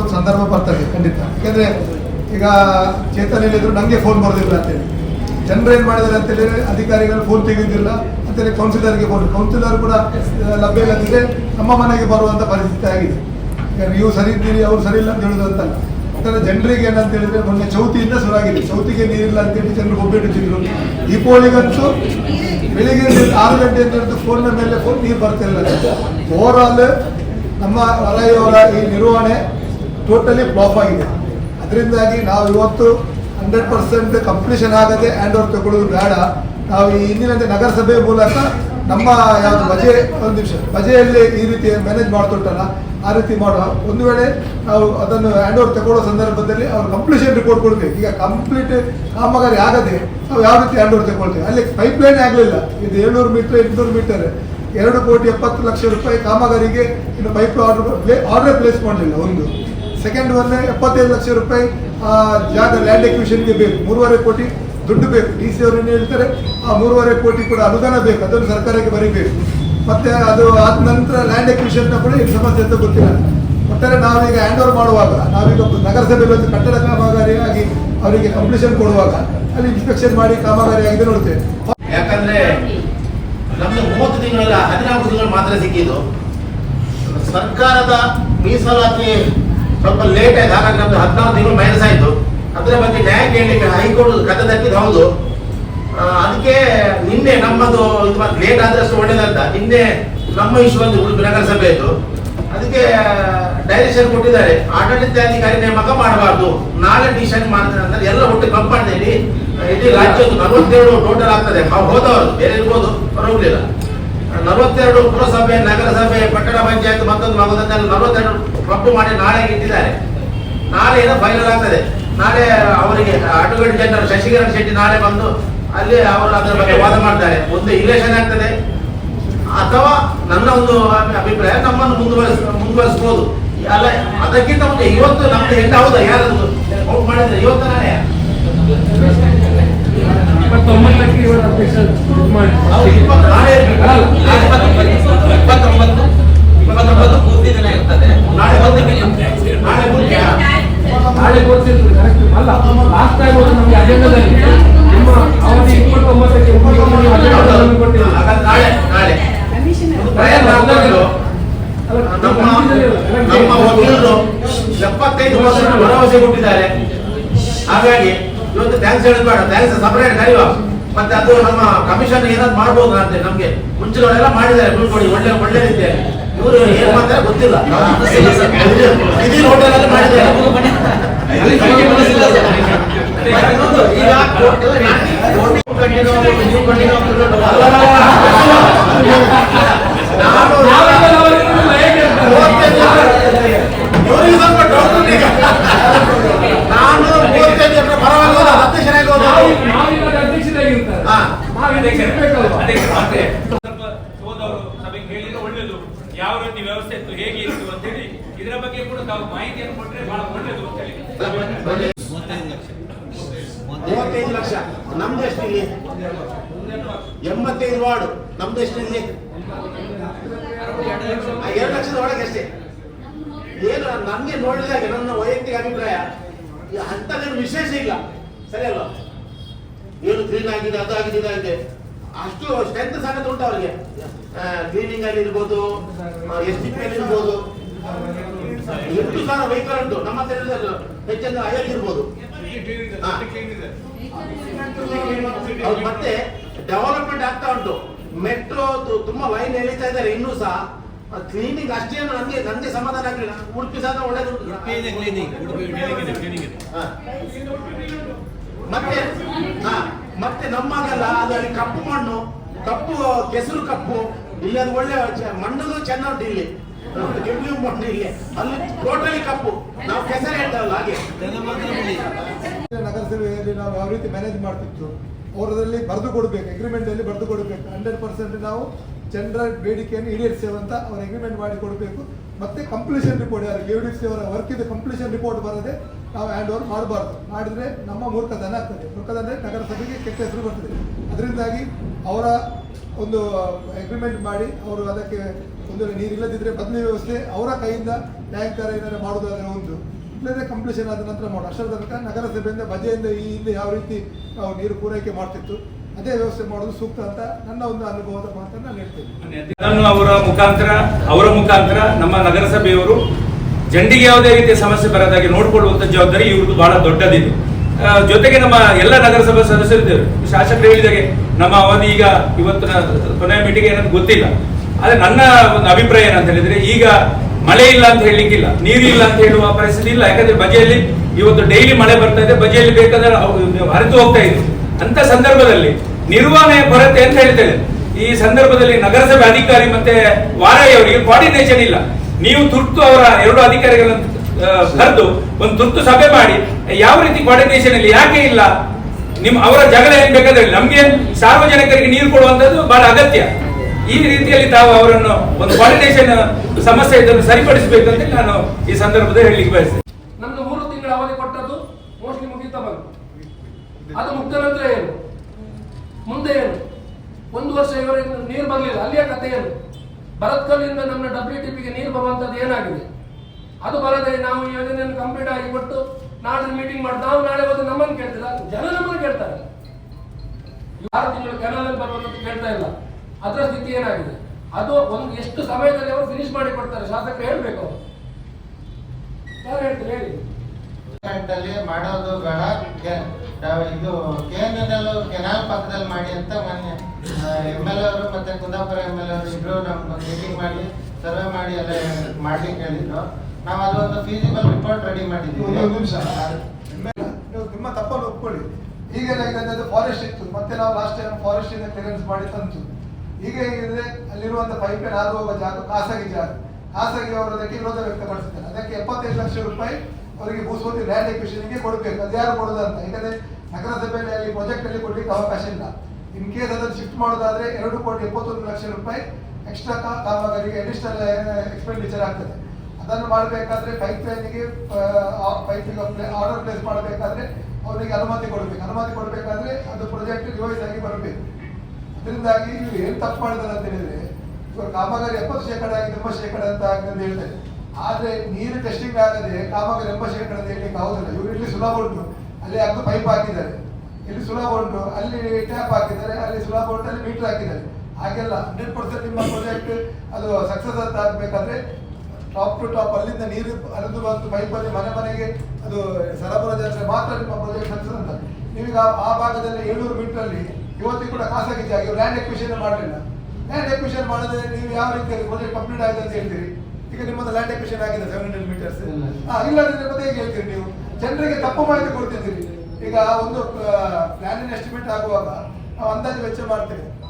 ಒಂದು ಸಂದರ್ಭ ಬರ್ತದೆ, ಖಂಡಿತ. ಯಾಕೆಂದರೆ ಈಗ ಚೇತನ ಹೇಳಿದ್ರು ನನಗೆ ಫೋನ್ ಬರೋದಿಲ್ಲ ಅಂತೇಳಿ. ಜನರು ಏನು ಮಾಡಿದ್ದಾರೆ ಅಂತ ಹೇಳಿದ್ರೆ ಅಧಿಕಾರಿಗಳು ಫೋನ್ ತೆಗೆಯೋದಿಲ್ಲ ಅಂತೇಳಿ ಕೌನ್ಸಿಲರ್ಗೆ ಫೋನ್ ಕೌನ್ಸಿಲರ್ ಕೂಡ ಲಭ್ಯ ಇಲ್ಲದಿದ್ದರೆ ನಮ್ಮ ಮನೆಗೆ ಬರುವಂಥ ಪರಿಸ್ಥಿತಿ ಆಗಿದೆ. ಈಗ ನೀವು ಸರಿ ಇದ್ದೀರಿ, ಅವ್ರು ಸರಿ ಇಲ್ಲ ಅಂತ ಹೇಳೋದು ಅಂತಲ್ಲ. ಯಾಕಂದ್ರೆ ಜನರಿಗೆ ಏನಂತ ಹೇಳಿದ್ರೆ ಮೊನ್ನೆ ಚೌತಿಯಿಂದ ಶುರುವಾಗಿದೆ. ಚೌತಿಗೆ ನೀರಿಲ್ಲ ಅಂತೇಳಿ ಜನರು ಒಬ್ಬಿಟ್ಟಿದ್ರು ದೀಪಾವಳಿಗಂತೂ ಬೆಳಿಗ್ಗೆ ಆರು ಗಂಟೆಯಿಂದ ಹಿಡಿದು ಫೋನ್ನ ಮೇಲೆ ಫೋನ್ ನೀರು ಬರ್ತಿರಲ್ಲ ಓವರ್ ಆಲ್ ನಮ್ಮ ವಲಯವರ ಈ ನಿರ್ವಹಣೆ ಟೋಟಲಿ ಫ್ಲಾಪ್ ಆಗಿದೆ. ಅದರಿಂದಾಗಿ ನಾವು ಇವತ್ತು ಹಂಡ್ರೆಡ್ ಪರ್ಸೆಂಟ್ ಕಂಪ್ಲೀಷನ್ ಆಗದೆ ಹ್ಯಾಂಡ್ ಓವರ್ ತಗೊಳ್ಳೋದು ಬೇಡ. ನಾವು ಈ ಹಿಂದಿನಂತೆ ನಗರಸಭೆ ಮೂಲಕ ನಮ್ಮ ಯಾವುದು ಬಜೆ, ಒಂದು ನಿಮಿಷ, ಬಜೆಯಲ್ಲಿ ಈ ರೀತಿ ಮ್ಯಾನೇಜ್ ಮಾಡ್ತುಂಟಲ್ಲ, ಆ ರೀತಿ ಮಾಡುವ ಒಂದು ವೇಳೆ ನಾವು ಅದನ್ನು ಹ್ಯಾಂಡ್ ಓವರ್ ತಗೊಳ್ಳೋ ಸಂದರ್ಭದಲ್ಲಿ ಅವ್ರು ಕಂಪ್ಲೀಷನ್ ರಿಪೋರ್ಟ್ ಕೊಡ್ಬೇಕು. ಈಗ ಕಂಪ್ಲೀಟ್ ಕಾಮಗಾರಿ ಆಗದೆ ನಾವು ಯಾವ ರೀತಿ ಹ್ಯಾಂಡ್ ಓವರ್ ತಗೊಳ್ತೀವಿ? ಅಲ್ಲಿ ಪೈಪ್ ಲೈನ್ ಆಗಲಿಲ್ಲ. ಇದು ಏಳ್ನೂರು ಮೀಟರ್, ಎಂಟುನೂರು ಮೀಟರ್. ಎರಡು ಕೋಟಿ ಎಪ್ಪತ್ತು ಲಕ್ಷ ರೂಪಾಯಿ ಕಾಮಗಾರಿಗೆ ಇನ್ನು ಪೈಪ್ ಆರ್ಡರ್ ಆರ್ಡರ್ ಪ್ಲೇಸ್ ಮಾಡಲಿಲ್ಲ ಒಂದು. ಸೆಕೆಂಡ್ ಬಂದರೆ ಎಪ್ಪತ್ತೈದು ಲಕ್ಷ ರೂಪಾಯಿ ಜಾಗ ಲ್ಯಾಂಡ್ ಎಕ್ವಿಷನ್ಗೆ ಬೇಕು. ಮೂರುವರೆ ಕೋಟಿ ದುಡ್ಡು ಬೇಕು. ಡಿ ಸಿ ಅವರು ಏನು ಹೇಳ್ತಾರೆ? ಆ, ಮೂರುವರೆ ಕೋಟಿ ಕೂಡ ಅನುದಾನ ಬೇಕು. ಅದನ್ನು ಸರ್ಕಾರಕ್ಕೆ ಬರೀಬೇಕು. ಮತ್ತೆ ಅದು ಆದ ನಂತರ ಲ್ಯಾಂಡ್ ಎಕ್ವಿಷನ್ನ ಕೂಡ ಈಗ ಸಮಸ್ಯೆ ಅಂತ ಗೊತ್ತಿಲ್ಲ. ಒಟ್ಟಾರೆ ನಾವೀಗ ಹ್ಯಾಂಡ್ ಓವರ್ ಮಾಡುವಾಗ, ನಾವೀಗ ನಗರಸಭೆ ಬಂದು ಕಟ್ಟಡ ಕಾಮಗಾರಿಯಾಗಿ ಅವರಿಗೆ ಕಂಪ್ಲೀಷನ್ ಕೊಡುವಾಗ ಅಲ್ಲಿ ಇನ್ಸ್ಪೆಕ್ಷನ್ ಮಾಡಿ ಕಾಮಗಾರಿ ಆಗಿದೆ ನೋಡ್ತೇವೆ. ಯಾಕಂದ್ರೆ ನಮ್ದು ಮೂವತ್ತು ತಿಂಗಳಲ್ಲ ಹದಿನಾಲ್ಕು ತಿಂಗಳು ಮಾತ್ರ ಸಿಕ್ಕಿದ್ದು. ಸರ್ಕಾರದ ಮೀಸಲಾತಿ ಸ್ವಲ್ಪ ಲೇಟ್ ಆಯ್ತು. ಹಾಗಾಗಿ ನಮ್ದು ಹದಿನಾರು ತಿಂಗಳು ಮೈನಸ್ ಆಯ್ತು. ಅದರ ಬಗ್ಗೆ ನ್ಯಾಯ ಕೇಳಲಿಕ್ಕೆ ಹೈಕೋರ್ಟ್ ಕತೆ ತಟ್ಟಿದ್ದು ಹೌದು. ಅದಕ್ಕೆ ನಿನ್ನೆ ನಮ್ಮದು ಇದು ಲೇಟ್ ಆದಷ್ಟು ಒಳ್ಳೇದಂತ ನಿನ್ನೆ ನಮ್ಮ ಇಶ್ಯೂ ಒಂದು ಉಡುಪಿ ಇತ್ತು. ಅದಕ್ಕೆ ಡೈರೆಕ್ಷನ್ ಕೊಟ್ಟಿದ್ದಾರೆ. ಆಡಳಿತಾಧಿಕಾರಿ ನೇಮಕ ಮಾಡಬಾರ್ದು. ನಾಳೆ ಡಿಸಿಷನ್ ಮಾಡ್ತಾರೆ ಅಂತ ಎಲ್ಲ ಒಟ್ಟು ಕಂಪೌಂಡ್ ಇಡೀ ರಾಜ್ಯದ್ದು ನಲವತ್ತೇಳು ಟೋಟಲ್ ಆಗ್ತದೆ. ಹೋದವರು. ಬೇರೆ ಇರ್ಬೋದು. ಬರೋಗ್ಲಿಲ್ಲ ನಲವತ್ತೆರಡು ಪುರಸಭೆ ನಗರಸಭೆ ಪಟ್ಟಣ ಪಂಚಾಯತ್ ಮತ್ತೊಂದು ಮಗದಲ್ಲಿ ನಲವತ್ತೆರಡು ರದ್ದು ಮಾಡಿ ನಾಳೆ ಇಟ್ಟಿದ್ದಾರೆ. ನಾಳೆ ಏನೋ ಫೈನಲ್ ಆಗ್ತದೆ. ನಾಳೆ ಅವರಿಗೆ ಅಡ್ವೊಕೇಟ್ ಜನರಲ್ ಶಶಿಕರಣ್ ಶೆಟ್ಟಿ ನಾಳೆ ಬಂದು ಅಲ್ಲಿ ಅವರು ಅದರ ಬಗ್ಗೆ ವಾದ ಮಾಡ್ತಾರೆ. ಒಂದು ಇಲೆಕ್ಷನ್ ಆಗ್ತದೆ. ಅಥವಾ ನನ್ನ ಒಂದು ಅಭಿಪ್ರಾಯ ನಮ್ಮನ್ನು ಮುಂದುವರಿಸ ಮುಂದುವರಿಸಬಹುದು ಅಲ್ಲ ಅದಕ್ಕಿಂತ ಮುಂಚೆ ಇವತ್ತು ನಮ್ದು ಎಂತ ಹೌದಾ? ಯಾರದ್ದು? ಔಟ್ ಮಾಡಿದ್ರೆ ಇವತ್ತು ನಾಳೆ ಇಪ್ಪತ್ತೊಂಬತ್ತಕ್ಕೆ ಇವರ ಅಧ್ಯಕ್ಷ ಎಪ್ಪತ್ತೈದು ಪರ್ಸೆಂಟ್ ಭರವಸೆ ಕೊಟ್ಟಿದ್ದಾರೆ. ಹಾಗಾಗಿ ಇವತ್ತು ಥ್ಯಾಂಕ್ಸ್ ಹೇಳಬೇಡ ಬೇಡ. ಥ್ಯಾಂಕ್ಸ್ ಸಪರೇಟ್ ಕರೆಯುವ ಮತ್ತೆ ಅದು ನಮ್ಮ ಕಮಿಷನ್ ಏನಾದ್ರು ಮಾಡ್ಬೋದು ಅಂತ ನಮ್ಗೆ ಮುಂಚೆಗಳೆಲ್ಲ ಮಾಡಿದ್ದಾರೆ ಬೀಳ್ಕೊಡಿ ಒಳ್ಳೆ ಒಳ್ಳೆ ರೀತಿ ಇವರು ಏನ್ ಮಾಡ್ತಾರೆ ಗೊತ್ತಿಲ್ಲ. ಹೋಟೆಲ್ ಮಾಡಿದ್ದಾರೆ ಕೋರ್ಟ್ ಕಂಟಿನ್ಯೂ ನೀವು ಕಂಟಿನ್ಯೂ ನಾನು ನಾವೆಲ್ಲ ನಾವೆಲ್ಲ ಹೇಗೆ ಇರ್ತಾರೆ? ಇವರಿಗೆ ಸ್ವಲ್ಪ ಡೌಟ್ ಉಂಟು ಈಗ. ನಾನು ಮೂವತ್ತೈದು ಜನರ ಪರವಾಗಿ ಹೋದ ಹತ್ತು ಜನ ನಾವು ಹೋದ ನಾವಿವಾಗ ಅಧ್ಯಕ್ಷರಾಗಿರ್ತಾರೆ ಹಾ. ನಾವಿದೆ ಇರ್ಬೇಕಲ್ವಾ ಸ್ವಲ್ಪ ಹೋದವರು ಸಭೆಗೆ ಹೇಳಿದ್ರೆ ಒಳ್ಳೇದು ಯಾವ ರೀತಿ ವ್ಯವಸ್ಥೆ ಇತ್ತು ಹೇಗೆ ಇತ್ತು ಅಂತ ಹೇಳಿ ಇದರ ಬಗ್ಗೆ ಕೂಡ ತಾವು ಮಾಹಿತಿಯನ್ನು ಕೊಟ್ಟರೆ ಬಹಳ ಒಳ್ಳೆಯದು ಅಂತ ಹೇಳಿ. ಮೂವತ್ತೈದು ಲಕ್ಷ. ನಮ್ದೆಷ್ಟಿಲ್ಲಿ ಎಂಬತ್ತೈದು ವಾರ್ಡ್. ನಮ್ದೆಷ್ಟಿಲ್ಲಿ ಎಷ್ಟು ಇಲ್ಲಿ? ಆ, ಎರಡು ಲಕ್ಷದ ಒಳಗೆ ಅಷ್ಟೇ. ಏನು ನನಗೆ ನೋಡಿದಾಗ ನನ್ನ ವೈಯಕ್ತಿಕ ಅಭಿಪ್ರಾಯ. ಈ ಅಂಥದ್ದೇನು ವಿಶೇಷ ಇಲ್ಲ. ಸರಿ ಅಲ್ವಾ? ಏನು ಕ್ಲೀನ್ ಆಗಿದೆ ಅದಾಗಿದೆ ಇದಾಗಿದೆ ಅಷ್ಟು ಸ್ಟ್ರೆಂತ್ ಸಮೇತ ಉಂಟು ಅವರಿಗೆ. ಕ್ಲೀನಿಂಗ್ ಅಲ್ಲಿ ಇರ್ಬೋದು ಎಸ್ ಟಿ ಪಿ ಇರ್ಬೋದು. ಎಷ್ಟು ಸಾವಿರ ವೆಹಿಕಲ್ ಉಂಟು? ನಮ್ಮ ಹೆಚ್ಚೆಂದು ಐವತ್ತು ಇರ್ಬೋದು. ಮತ್ತೆ ಡೆವಲಪ್ಮೆಂಟ್ ಆಗ್ತಾ ಉಂಟು. ಮೆಟ್ರೋ ತುಂಬಾ ಲೈನ್ ಎಳಿತಾ ಇದ್ದಾರೆ ಇನ್ನೂ ಸಹ. ಕ್ಲೀನಿಂಗ್ ಅಷ್ಟೇನು ನನಗೆ ನನಗೆ ಸಮಾಧಾನ ಆಗಲಿಲ್ಲ. ಉಡುಪಿ ಸಹ ಒಳ್ಳೇದು. ಹಾ. ಮತ್ತೆ ಹಾ ಮತ್ತೆ ನಮ್ಮಾಗಲ್ಲ ಅದರಲ್ಲಿ ಅಲ್ಲಿ ಕಪ್ಪು ಮಣ್ಣು ಕಪ್ಪು ಕೆಸರು ಕಪ್ಪು ಇಲ್ಲಿ ಅದು ಒಳ್ಳೆ ಮಣ್ಣು ಮಣ್ಣದು ಚೆನ್ನ ಉಂಟು ಇಲ್ಲಿ. ಕೆಂಪು ಮಣ್ಣು ಇಲ್ಲಿ ಅಲ್ಲಿ ಟೋಟಲಿ ಕಪ್ಪು. ನಾವು ಕೆಸರು ಹೇಳ್ತಾರಲ್ಲ ಹಾಗೆ. ನಗರಸಭೆಯಲ್ಲಿ ನಾವು ಯಾವ ರೀತಿ ಮ್ಯಾನೇಜ್ ಮಾಡ್ತಿತ್ತು ಅವರದಲ್ಲಿ ಬರೆದು ಕೊಡಬೇಕು ಅಗ್ರಿಮೆಂಟ್ ಅಲ್ಲಿ ಬರೆದು ಕೊಡಬೇಕು. ಹಂಡ್ರೆಡ್ ಪರ್ಸೆಂಟ್ ನಾವು ಜನರ ಬೇಡಿಕೆಯನ್ನು ಈಡೇರಿಸೇವಂತ ಅವ್ರು ಅಗ್ರಿಮೆಂಟ್ ಮಾಡಿ ಕೊಡಬೇಕು. ಮತ್ತೆ ಕಂಪ್ಲೀಷನ್ ರಿಪೋರ್ಟ್ ಯಾರು ಕೆ ಡಿ ಅವರ ವರ್ಕ್ ಇದೆ ಕಂಪ್ಲೀಷನ್ ರಿಪೋರ್ಟ್ ಬರದೆ ನಾವು ಹ್ಯಾಂಡ್ ಓವರ್ ಮಾಡಬಾರ್ದು. ಮಾಡಿದ್ರೆ ನಮ್ಮ ಮೂರ್ಖದನ ಆಗ್ತದೆ. ಮೂರ್ಖತನ ಅಂದ್ರೆ ನಗರಸಭೆಗೆ ಕೆಟ್ಟ ಹೆಸರು ಬರ್ತದೆ. ಅದರಿಂದಾಗಿ ಅವರ ಒಂದು ಅಗ್ರಿಮೆಂಟ್ ಮಾಡಿ ಅವರು ಅದಕ್ಕೆ ಒಂದು ನೀರು ನೀರಿಲ್ಲದಿದ್ರೆ ಬದಲಿ ವ್ಯವಸ್ಥೆ ಅವರ ಕೈಯಿಂದ ಟ್ಯಾಂಕರ್ ಏನಾದ್ರು ಮಾಡೋದಾದರೆ ಒಂದು. ಇಲ್ಲದೆ ಕಂಪ್ಲೀಷನ್ ಆದ ನಂತರ ಮಾಡು ಅಷ್ಟರ ತನಕ ನಗರಸಭೆಯಿಂದ ಬಜೆಯಿಂದ ಈ ಹಿಂದೆ ಯಾವ ರೀತಿ ನಾವು ನೀರು ಪೂರೈಕೆ ಮಾಡ್ತಿತ್ತು, ಅದೇ ವ್ಯವಸ್ಥೆ ಮಾಡೋದು ಸೂಕ್ತ ಅಂತ ನನ್ನ ಒಂದು ಅನುಭವದ ಮಾತನ್ನು ನಾನು ಹೇಳ್ತೇನೆ. ನಾನು ಅವರ ಮುಖಾಂತರ ಅವರ ಮುಖಾಂತರ ನಮ್ಮ ನಗರಸಭೆಯವರು ಜಂಡಿಗೆ ಯಾವುದೇ ರೀತಿಯ ಸಮಸ್ಯೆ ಬರದಾಗೆ ನೋಡಿಕೊಳ್ಳುವಂಥ ಜವಾಬ್ದಾರಿ ಇವ್ರದ್ದು ಬಹಳ ದೊಡ್ಡದಿದೆ. ಜೊತೆಗೆ ನಮ್ಮ ಎಲ್ಲ ನಗರಸಭಾ ಸದಸ್ಯರಿದ್ದೇವೆ ಶಾಸಕರು ಹೇಳಿದಾಗೆ, ನಮ್ಮ ಅವಧಿ ಈಗ ಇವತ್ತಿನ ಕೊನೆಯ ಮೀಟಿಂಗ್ ಏನಂತ ಗೊತ್ತಿಲ್ಲ. ಆದ್ರೆ ನನ್ನ ಒಂದು ಅಭಿಪ್ರಾಯ ಏನಂತ ಹೇಳಿದ್ರೆ, ಈಗ ಮಳೆ ಇಲ್ಲ ಅಂತ ಹೇಳಲಿಕ್ಕಿಲ್ಲ. ನೀರು ಇಲ್ಲ ಅಂತ ಹೇಳುವ ಪರಿಸ್ಥಿತಿ ಇಲ್ಲ. ಯಾಕಂದ್ರೆ ಬಜೆಯಲ್ಲಿ ಇವತ್ತು ಡೈಲಿ ಮಳೆ ಬರ್ತಾ ಇದೆ. ಬಜೆಯಲ್ಲಿ ಬೇಕಾದ್ರೆ ಹರಿದು ಹೋಗ್ತಾ ಇದೆ. ಅಂತ ಸಂದರ್ಭದಲ್ಲಿ ನಿರ್ವಹಣೆ ಕೊರತೆ ಅಂತ ಹೇಳ್ತೇನೆ ಈ ಸಂದರ್ಭದಲ್ಲಿ ನಗರಸಭೆ ಅಧಿಕಾರಿ ಮತ್ತೆ ವಾರಾಯಿ ಅವರಿಗೆ ಕೋಆರ್ಡಿನೇಷನ್ ಇಲ್ಲ. ನೀವು ತುರ್ತು ಅವರ ಎರಡು ಅಧಿಕಾರಿಗಳನ್ನು ಕರೆದು ಒಂದು ತುರ್ತು ಸಭೆ ಮಾಡಿ. ಯಾವ ರೀತಿ ಕೋಆರ್ಡಿನೇಷನ್ ಇಲ್ಲಿ ಯಾಕೆ ಇಲ್ಲ? ನಿಮ್ ಅವರ ಜಗಳ ಏನ್ ಬೇಕಾದ್ರೆ. ನಮ್ಗೆ ಸಾರ್ವಜನಿಕರಿಗೆ ನೀರು ಕೊಡುವಂತದ್ದು ಬಹಳ ಅಗತ್ಯ. ಈ ರೀತಿಯಲ್ಲಿ ತಾವು ಅವರನ್ನು ಒಂದು ಕೋಆರ್ಡಿನೇಷನ್ ಸಮಸ್ಯೆ ಇದನ್ನು ಸರಿಪಡಿಸಬೇಕಂತ ನಾನು ಈ ಸಂದರ್ಭದಲ್ಲಿ ಹೇಳಲಿಕ್ಕೆ ಬಯಸ್ತೇನೆ. ನಮ್ದು ಮೂರು ತಿಂಗಳ ಅವಧಿ ಕೊಟ್ಟದ್ದು ಮೋಸ್ಟ್ಲಿ ಮುಗಿತಾ ಬಂತು. ಅದು ಮುಗ್ದ ನಂತರ ಏನು? ಮುಂದೆ ಏನು? ಒಂದು ವರ್ಷ ಇವರಿಂದ ನೀರು ಬರಲಿಲ್ಲ. ಅಲ್ಲಿಯ ಕಥೆ ಏನು? ಭರತ್ಕಲ್ಲಿಂದ ನಮ್ಮ ಡಬ್ಲ್ಯೂ ಟಿಪಿಗೆ ನೀರು ಬರುವಂತದ್ದು ಏನಾಗಿದೆ? ಅದು ಬರದೆ ನಾವು ಯೋಜನೆಯನ್ನು ಕಂಪ್ಲೀಟ್ ಆಗಿ ಕೊಟ್ಟು ನಾಳೆ ಮೀಟಿಂಗ್ ಮಾಡಿ, ನಾವು ನಾಳೆ ಹೋದ್ರೆ ನಮ್ಮನ್ನು ಕೇಳ್ತಿಲ್ಲ ಜನ ನಮ್ಮನ್ನು ಕೇಳ್ತಾರೆ. ಆರು ತಿಂಗಳು ಕೆನಲ್ ಅಂತ ಕೇಳ್ತಾ ಇಲ್ಲ. ಅದರ ಸ್ಥಿತಿ ಏನಾಗಿದೆ? ಅದು ಒಂದು ಎಷ್ಟು ಸಮಯದಲ್ಲಿ ಅವರು ಫಿನಿಶ್ ಮಾಡಿ ಕೊಡ್ತಾರೆ? ಶಾಸಕರು ಹೇಳ್ಬೇಕು ಅವರು. ಯಾರು ಹೇಳ್ತಾರೆ? ಹೇಳಿ. ಮಾಡೋದು ಬೇಡ. ಇದು ಕೇಂದ್ರದಲ್ಲೂ ಕೆನಾಲ್ ಪಕ್ಕದಲ್ಲಿ ಮಾಡಿ ಅಂತ ಮೊನ್ನೆ ಎಂ ಎಲ್ ಅವರು ಮತ್ತೆ ಕುಂದಾಪುರ ಎಂ ಎಲ್ ಅವರು ಇಬ್ರು ನಮ್ಗೆ ಮೀಟಿಂಗ್ ಮಾಡಿ, ಸರ್ವೆ ಮಾಡಿ ಎಲ್ಲ ಮಾಡ್ಲಿಕ್ಕೆ ಹೇಳಿದ್ರು. ನಾವು ಅದೊಂದು ಫೀಸಿಬಲ್ ರಿಪೋರ್ಟ್ ರೆಡಿ ಮಾಡಿದ್ದೀವಿ ಒಂದು ನೀವು ನಿಮ್ಮ ತಪ್ಪನ್ನು ಒಪ್ಕೊಳ್ಳಿ. ಈಗ ಅದು ಫಾರೆಸ್ಟ್ ಇತ್ತು. ಮತ್ತೆ ನಾವು ಲಾಸ್ಟ್ ಟೈಮ್ ಫಾರೆಸ್ಟ್ ಇಂದ ಕ್ಲಿಯರೆನ್ಸ್ ಮಾಡಿ ತಂತು ಈಗ ಹೇಗಿದೆ ಅಲ್ಲಿರುವಂತ ಪೈಪ್ ಹಾದು ಹೋಗುವ ಜಾಗ ಖಾಸಗಿ ಜಾಗ. ಖಾಸಗಿ ಅವರು ಅದಕ್ಕೆ ವಿರೋಧ ಅದಕ್ಕೆ ಎಪ್ಪತ್ತೈದು ಲಕ್ಷ ರೂಪಾಯಿ ಅವರಿಗೆ ಭೂಸ್ವತಿ ಲ್ಯಾಂಡ್ ಎಕ್ವಿಷನ್ಗೆ ಕೊಡಬೇಕು. ಅದು ಯಾರು ಕೊಡೋದಂತ ಯಾಕಂದ್ರೆ ನಗರಸಭೆಯಲ್ಲಿ ಅಲ್ಲಿ ಪ್ರಾಜೆಕ್ಟ್ ಅಲ್ಲಿ ಕೊಡ್ಲಿಕ್ಕೆ ಅವಕಾಶ ಇಲ್ಲ. ಇನ್ ಕೇಸ್ ಅದನ್ನು ಶಿಫ್ಟ್ ಮಾಡೋದಾದ್ರೆ ಎರಡು ಕೋಟಿ ಎಪ್ಪತ್ತೊಂದು ಲಕ್ಷ ರೂಪಾಯಿ ಎಕ್ಸ್ಟ್ರಾ ಕಾಮಗಾರಿಗೆ ಅಡಿಷನಲ್ ಎಕ್ಸ್ಪೆಂಡಿಚರ್ ಆಗ್ತದೆ. ಅದನ್ನು ಮಾಡಬೇಕಾದ್ರೆ ಪೈಪ್ ಲೈನ್ಗೆ ಪೈಪಿಗೆ ಆರ್ಡರ್ ಪ್ಲೇಸ್ ಮಾಡಬೇಕಾದ್ರೆ ಅವರಿಗೆ ಅನುಮತಿ ಕೊಡಬೇಕು. ಅನುಮತಿ ಕೊಡಬೇಕಾದ್ರೆ ಅದು ಪ್ರಾಜೆಕ್ಟ್ ರಿವೈಸ್ ಆಗಿ ಬರಬೇಕು. ಅದರಿಂದಾಗಿ ನೀವು ಏನ್ ತಪ್ಪು ಮಾಡಿದ್ರೆ ಅಂತ ಹೇಳಿದ್ರೆ, ಇವಾಗ ಕಾಮಗಾರಿ ಎಪ್ಪತ್ತು ಶೇಕಡ ಆಗಿದೆ, ಎಂಬತ್ತು ಶೇಕಡ ಅಂತ ಅಂತ ಹೇಳ್ತಾರೆ. ಆದ್ರೆ ನೀರು ಟೆಸ್ಟಿಂಗ್ ಆಗದೆ ಕಾಮಗಾರಿ ಎಂಬತ್ತು ಶೇಕಡ ಅಂತ ಹೇಳಲಿಕ್ಕೆ ಆಗುದಿಲ್ಲ. ಇವರು ಇಲ್ಲಿ ಸುಲಭ ಉಂಟು. ಅಲ್ಲಿ ಅದು ಪೈಪ್ ಹಾಕಿದ್ದಾರೆ. ಇಲ್ಲಿ ಸುಲಭ ಉಂಟು. ಅಲ್ಲಿ ಟ್ಯಾಪ್ ಹಾಕಿದ್ದಾರೆ. ಅಲ್ಲಿ ಸುಲಭ ಉಂಟು. ಅಲ್ಲಿ ಮೀಟರ್ ಹಾಕಿದ್ದಾರೆ. ಹಾಗೆಲ್ಲ ಹಂಡ್ರೆಡ್ ಪರ್ಸೆಂಟ್ ನಿಮ್ಮ ಪ್ರಾಜೆಕ್ಟ್ ಅದು ಸಕ್ಸಸ್ ಅಂತ ಆಗ್ಬೇಕಾದ್ರೆ ಟಾಪ್ ಟು ಟಾಪ್ ಅಲ್ಲಿಂದ ನೀರು ಹರಿದು ಬಂದು ಪೈಪಲ್ಲಿ ಮನೆ ಮನೆಗೆ ಅದು ಸರಬರಾಜು ಮಾತ್ರ ನಿಮ್ಮ ಪ್ರಾಜೆಕ್ಟ್ ಸಕ್ಸಸ್ ಅಂತ. ನೀವೀಗ ಆ- ಭಾಗದಲ್ಲಿ ಏಳ್ನೂರು ಮೀಟರ್ ಅಲ್ಲಿ ಇವತ್ತಿಗೂ ಕೂಡ ಖಾಸಗಿ ಜಾಗ ಲ್ಯಾಂಡ್ ಎಕ್ವಿಷನ್ ಮಾಡಲಿಲ್ಲ. ಲ್ಯಾಂಡ್ ಎಕ್ವಿಷನ್ ಮಾಡಿದ್ರೆ ನೀವು ಯಾವ ರೀತಿಯಲ್ಲಿ ಪ್ರಾಜೆಕ್ಟ್ ಕಂಪ್ಲೀಟ್ ಆಗಿದೆ ಅಂತ ಹೇಳ್ತೀರಿ? ಈಗ ನಿಮ್ಮದು ಲ್ಯಾಂಡ್ ಎಕ್ವಿಷನ್ ಆಗಿದೆ ಸೆವೆನ್ ಹಂಡ್ರೆಡ್ ಮೀಟರ್ಸ್ ಇಲ್ಲ. ಹಾ ಇಲ್ಲದಿದ್ರೆ ಮತ್ತೆ ಹೇಗೆ ಹೇಳ್ತೀರಿ ನೀವು? ಜನರಿಗೆ ತಪ್ಪು ಮಾಹಿತಿ ಕೊಡ್ತಿದ್ದೀರಿ. ಈಗ ಒಂದು ಪ್ಲಾನಿನ ಎಸ್ಟಿಮೇಟ್ ಆಗುವಾಗ ನಾವು ಅಂದಾಜು ವೆಚ್ಚ ಮಾಡ್ತೇವೆ.